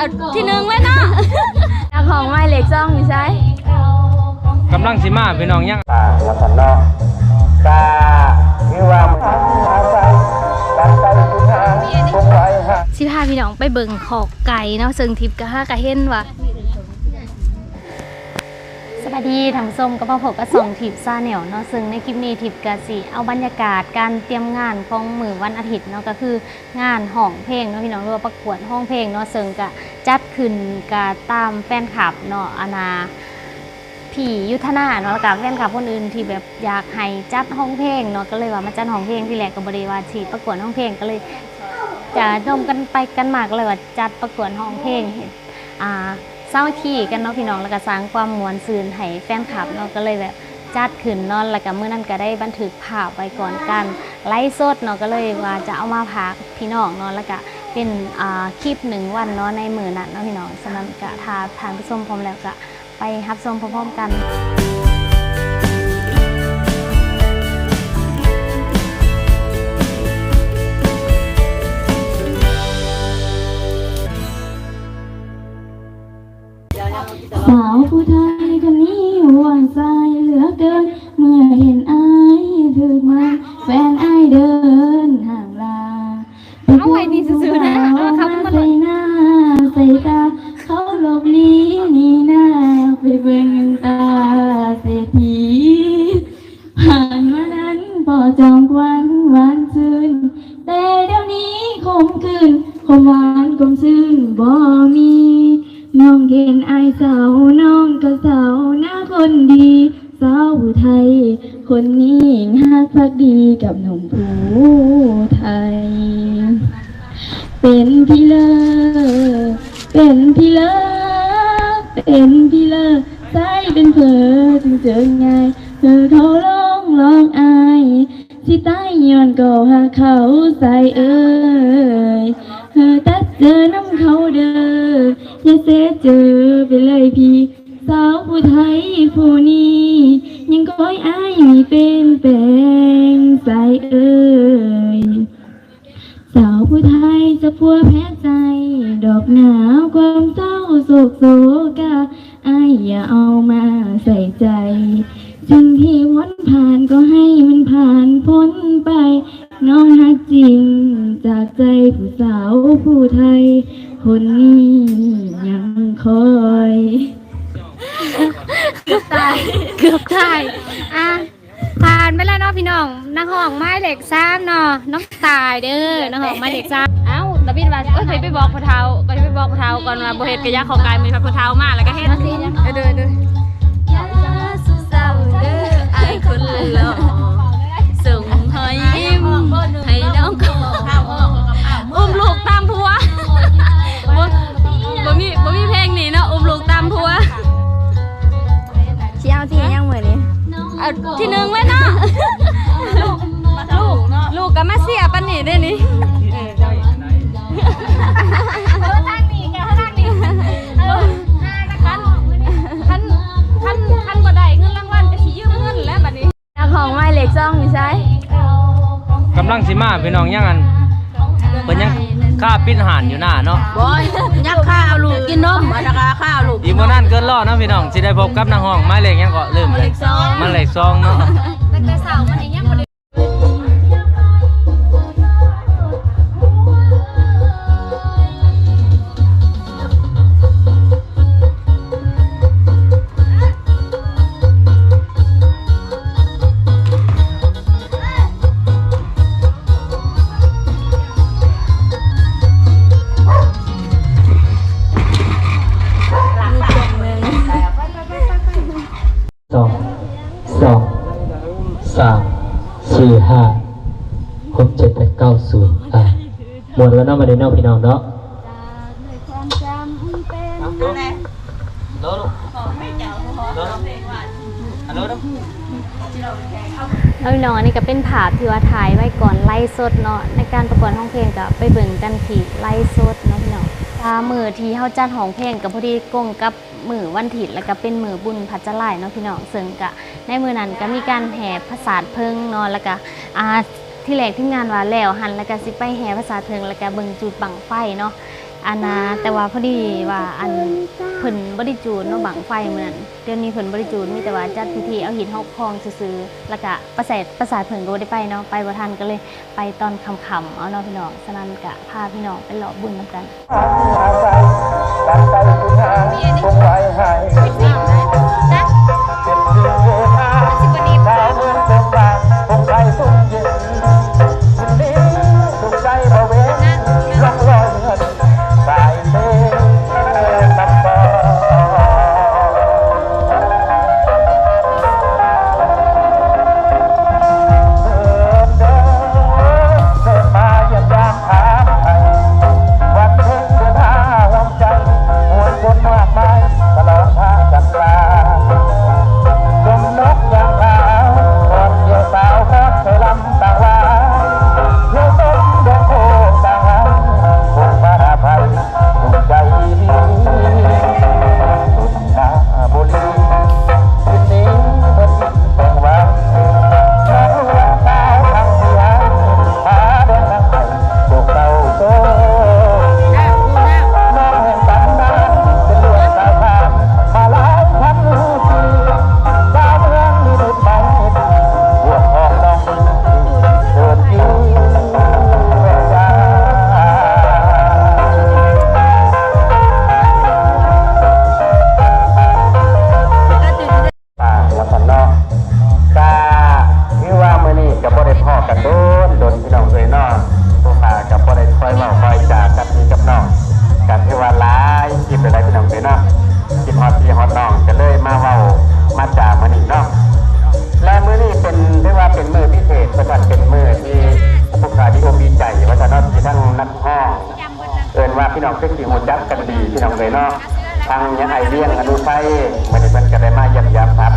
เอาที่หนึ่งเลยเนาะเจ้าของไม้เหล็กซ่องนี่ใช่กำลังสิมาพี่น้องยังตาแล้วกันเนาะตาวิวามอาศัยตัดใจคุณหาคงไว้ฮะสิพาพี่น้องไปเบิ่งขอกไก่เนาะซึ่งทิพย์ก็ห้ากะเห็นว่าส วัสดีทานผู้มก็มาพบกับสองทิพย์ซาแนลเนาะซึ่งในคลิปนี้ทิพย์ก็สิเอาบรรยากาศการเตรียมงานของมือวันอาทิตย์เนาะก็คืองานห้องเพลงเนาะพี่น้องหรือว่าประกวดห้องเพลงเนาะซึ่งก็จัดขึ้นก็ตามแฟนคลับเนาะอานาพี่ยุทธนาเนาะแล้วกับแฟนคลับคนอื่นที่แบบอยากให้จัดห้องเพลงเนาะก็เลยว่ามาจัดห้องเพลงที่แรกก็บบริวารฉีประกวดห้องเพลงก็เลยจะดมกันไปกันมากเลยว่าจัดประกวดห้องเพลงเห็นอ่า สร้างขี้กันเนาะพี่น้องแล้วก็สร้างความมวลซืนให้แฟนคลับเนาะก็เลยแบบจัดขึ้นนอนแล้วก็เมื่อนั้นก็ได้บันทึกภาพไว้ก่อนกันไลฟ์สดเนาะก็เลยว่าจะเอามาพักพี่น้องเนาะแล้วก็เป็นอ่าคลิปหนึ่งวันเนาะในมือนั้นเนาะพี่น้องสำหรับกะทาทานผู้ชมพร้อมแล้วก็ไปรับชมพร้อมๆกัน เศรษฐีผ่านมานั้นพอจองวันหวานชื่นแต่เดี๋ยวนี้คมคืนคมหวานคมชื่นบ่มีน้องเห็นไอสาวน้องก็สาวหน้าคนดีสาวไทย คนนี้ฮักพักดีกับหนุ่มผู้ไทย เป็นพี่เลิศเป็นพี่เลิศเป็นพี่เลิศ ใจเป็นเพอจึงเจอไงเธอเขาร้องร้องอายสิใต้ย้อนก็หาเขาใส่เอ่ยเธอตัดเจอน้ำเขาเด้ออย่าเสียเจอไปเลยพี่สาวผู้ไทยผู้นี้ยังคอยอายมีเป็นแปลงใส่เอ่ยสาวผู้ไทยจะพัวแพ้ใจ ดอกหนาวความเศร้าโศกโศกา อายอย่าเอามาใส่ใจสิ่งที่พ้นผ่านก็ให้มันผ่านพ้นไป น้องฮักจริง จากใจผู้สาวผู้ไทย คนนี้ยังคอยเกือบตายเกือบตายอะผ่านไปแล้วเนาะพี่น้องนักห้องไม้เหล็กซ้ำเนาะน้องตายเด้อนักห้องไม้เหล็กซ้ำ เอ้าตะบินว่าเอ้ยไปบอกพ่อเฒ่าก็ไปบอกพ่อเฒ่าก่อนว่าบ่เฮ็ดกะยาขอกายมีพ่อเฒ่ามาแล้วก็เฮ็ดเออเด้อเด้อไอ้คนหล่อส่งหอยยิ้มให้น้องก็อุ้มลูกตามผัวบ่บ่มีบ่มีเพลงนี้เนาะอุ้มลูกตามผัวเชี่ยวที่ยังเหมือนนี้เอาที่หนึ่งเลยเนาะลูกลูกลูกก็มาเสียปันนี่ได้นี่คัน จ้าของไม้เหล็กซ่องนี่ใช่กำลังสิมาพี่น้องยังอันเพิ่นยังค่าปิดหานอยู่หน้าเนาะบอยยักข้าวลูกกินนมอันนะคะข้าวลูกอีกบ่นานเกินรอเนาะพี่น้องสิได้พบกับนางห้องหมายเลขยังก็ลืมเลยหมายเลขสองเนาะตั้งแต่เสาร์มัน นาะมาเดนเนาะพี่น้องเนาะโลลูกโลฮัลโหลแล้วพี่น้องอันนี้ก็เป็นภาพที่ว่าถ่ายไว้ก่อนไล่สดเนาะในการประกวดห้องเพลงก็ไปเบิ่งกันที่ไล่สดเนาะพี่น้องตามือที่เฮาจัดห้องเพลงกับพอดีกงกับมือวันถิดแล้วก็เป็นมือบุญพัชไลเนาะพี่น้องซึ่งก็ในมือนั้นก็มีการแห่ภาษาทเพิงเนาะแล้วก็อา ที่แรกที่งานว่าแล้วหันแล้วก็สิไปแห่ภาษาเทิงแล้วก็เบิ่งจุดบังไฟเนาะอันนะแต่ว่าพอดีว่าอันผืนบริจูนเนาะบังไฟเหมือนเดี๋ยวนี้ผืนบริจูนมีแต่ว่าจัดพิธีเอาหินหอกคลองซื้อแล้วก็ประสาทประสาทเพิ่นก็ได้ไปเนาะไปบ่ทันก็เลยไปตอนค่ํำเอาเนาะพี่น้องฉนันกะพาพี่น้องไปหล่อบุญนำกันตั้งใจคุณหาคงไว้ให้นบเดืนโบราเมืองเต็มาคงไว้สุขย็น ทางยังไอเลี้ยงอนุไซมันเป็นกระไดมาเยี่ยมยามถ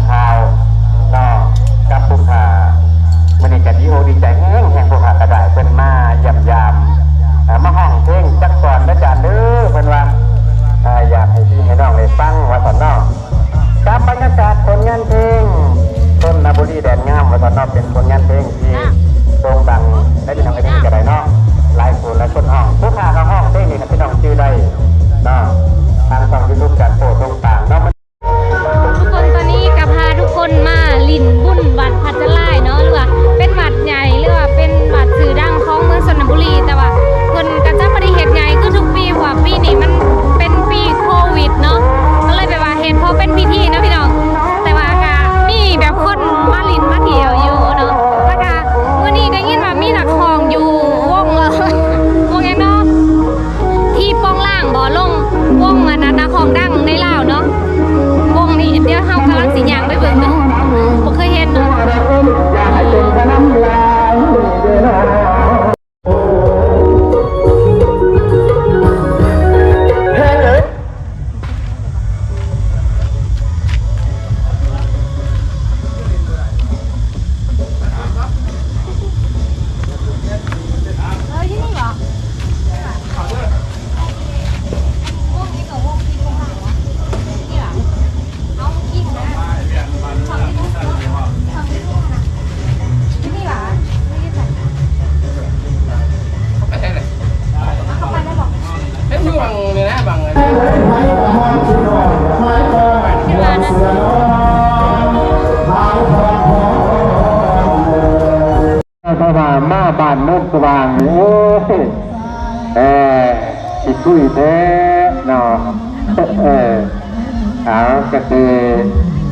ขาก็คือ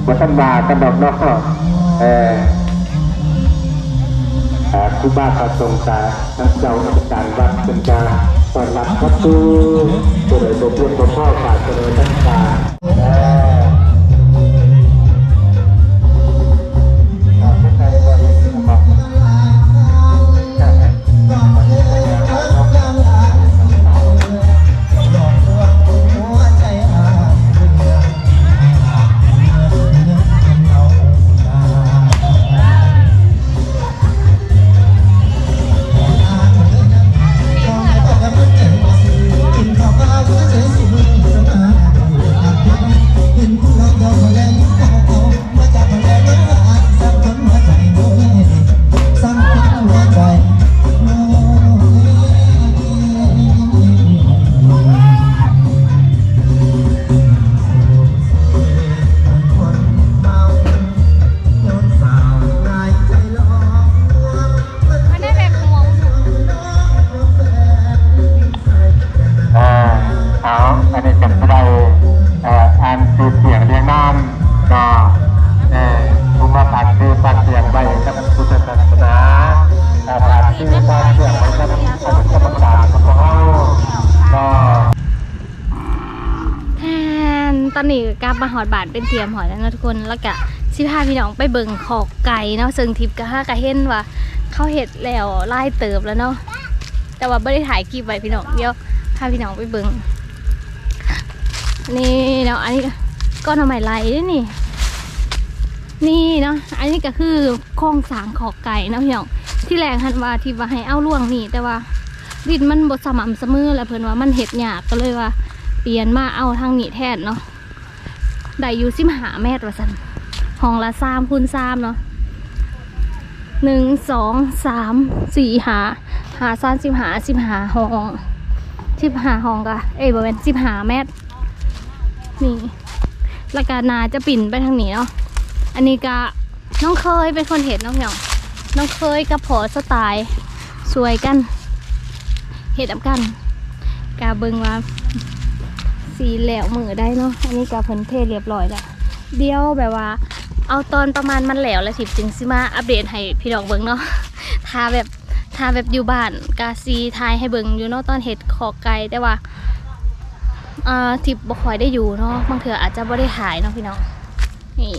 วัฒนบากระดกนอกเออคุบ้าประทรงตาท่านเจ้าอาจารย์วัดเป็นการปนรับพระตูตัวเลยตัวเพื่อนตัวพ่อขาดตัวเลยทั้งตา มาหอดบาทเป็นเทียมหอดแล้วนะทุกคนแล้วก็สิพาพี่น้องไปเบิ่งขอกไก่เนาะซึ่งทิพย์ก็ฮากะเห็นว่าเขาเห็ดแล้วไล่เติบแล้วเนาะแต่ว่าไม่ได้ถ่ายคลิปไว้พี่น้องเดี๋ยวพาพี่น้องไปเบิ่งนี่เนาะอันนี้ก็ทำไมไล่ด้วยนี่ นี่เนาะอันนี้ก็คือโครงสร้างขอกไก่เนาะพี่น้องที่แรงทันว่าที่ว่าให้เอาล่วงนี่แต่ว่าดินมันบดสม่ำเสมอแล้วเพิ่นว่ามันเห็ดหยากก็เลยว่าเปลี่ยนมาเอาทางนี้แทนเนาะ ได้อยู่สิมหาเมตรว่าสันห้องละสามคูณสามเนาะหนึ่งสองสามสี่หาหาสามสิบหาสิบหาห้องสิบหาห้องกะเอ้ยบริเวณสิบหาเมตรนี่ล้วก็นาจะปิ่นไปทางนี้เนาะอันนี้ก็น้องเคยเป็นคนเห็นน้องหยองน้องเคยกับพอสไตล์สวยกันเห็ดอักันกาเบิงว่า สีแหลวมือได้เนาะ อันนี้กาเพิ่นเทเรียบร้อยแล้ว เดี๋ยวแบบว่า เอาตอนประมาณมันแหลวแล้วทิพจึงสิมาอัปเดตให้พี่ดอกเบิ้งเนาะทาแบบทาแบบอยู่บ้านกาซีทายให้เบิ้งอยู่เนาะตอนเห็ดขอกไก่แต่ว่าอ่าทิพบ่คอยได้อยู่เนาะบางเถื่ออาจจะบ่ได้ถ่ายเนาะพี่น้องนี่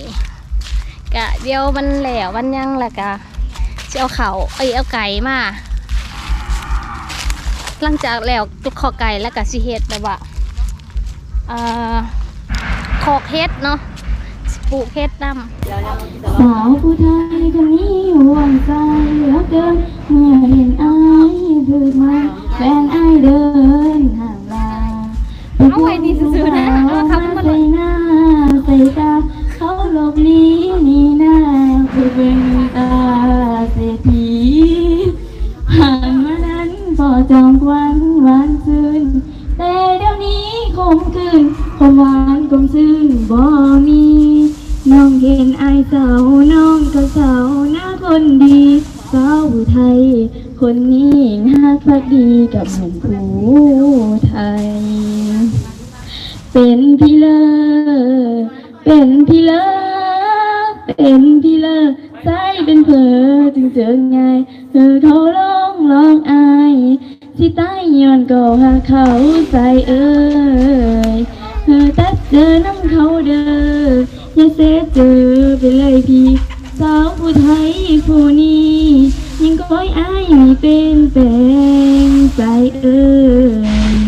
กะเดียวมันแหลวมันยังแหละกะจะเอาเขาเอ้ยเอาไก่มาหลังจากแล้วตุกขอไก่แล้วก็สิเฮ็ดแบบว่า ขอกเฮ็ดเนาะปลูกเฮ็ดดำสาวผู้ไทย บ่มี น้องเห็นไอายสาวน้องก็สาวหน้าคนดีสาวไทย คนนี้น่าพักดีกับหนุ่มผู้ไทย เป็นพี่เลอเป็นพี่เลอเป็นพี่เลอใจเป็นเพอจึงเจอไงเธอเขาร้องร้องอายที่ใต้ย้อนก็หาเขาใส่เอ่ย อตัดเจอน้ำเขาเด้ออย่าเสียเจอไปเลยพี่สาวผู้ไทยผู้นี้ยังคอยอายให้เป็นแปลงใจเอ่ย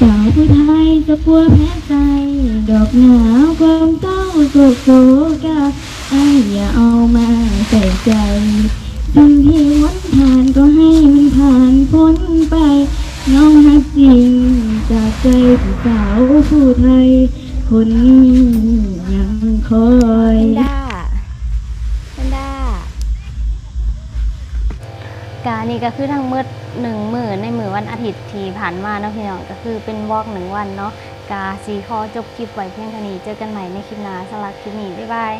สาวผู้ไทยจะปัวแพ้ใจ ดอกหนาวความเศร้าโศกโศกาไอ้ายอย่าเอามาใส่ใจสิ่งที่วันผ่า ใจผู้สาวผู้ไทย คนนี้ยังคอยด้าเป็นด้ากานี่ก็คือทั้งมืดหนึ่งมือในมือวันอาทิตย์ที่ผ่านมาเนาะพี่น้องก็คือเป็นวอกหนึ่งวันเนาะกาสีคอจบคลิปไว้เพียงเท่านี้เจอกันใหม่ในคลิปหน้าสำหรับคลิปนี้บ๊ายบาย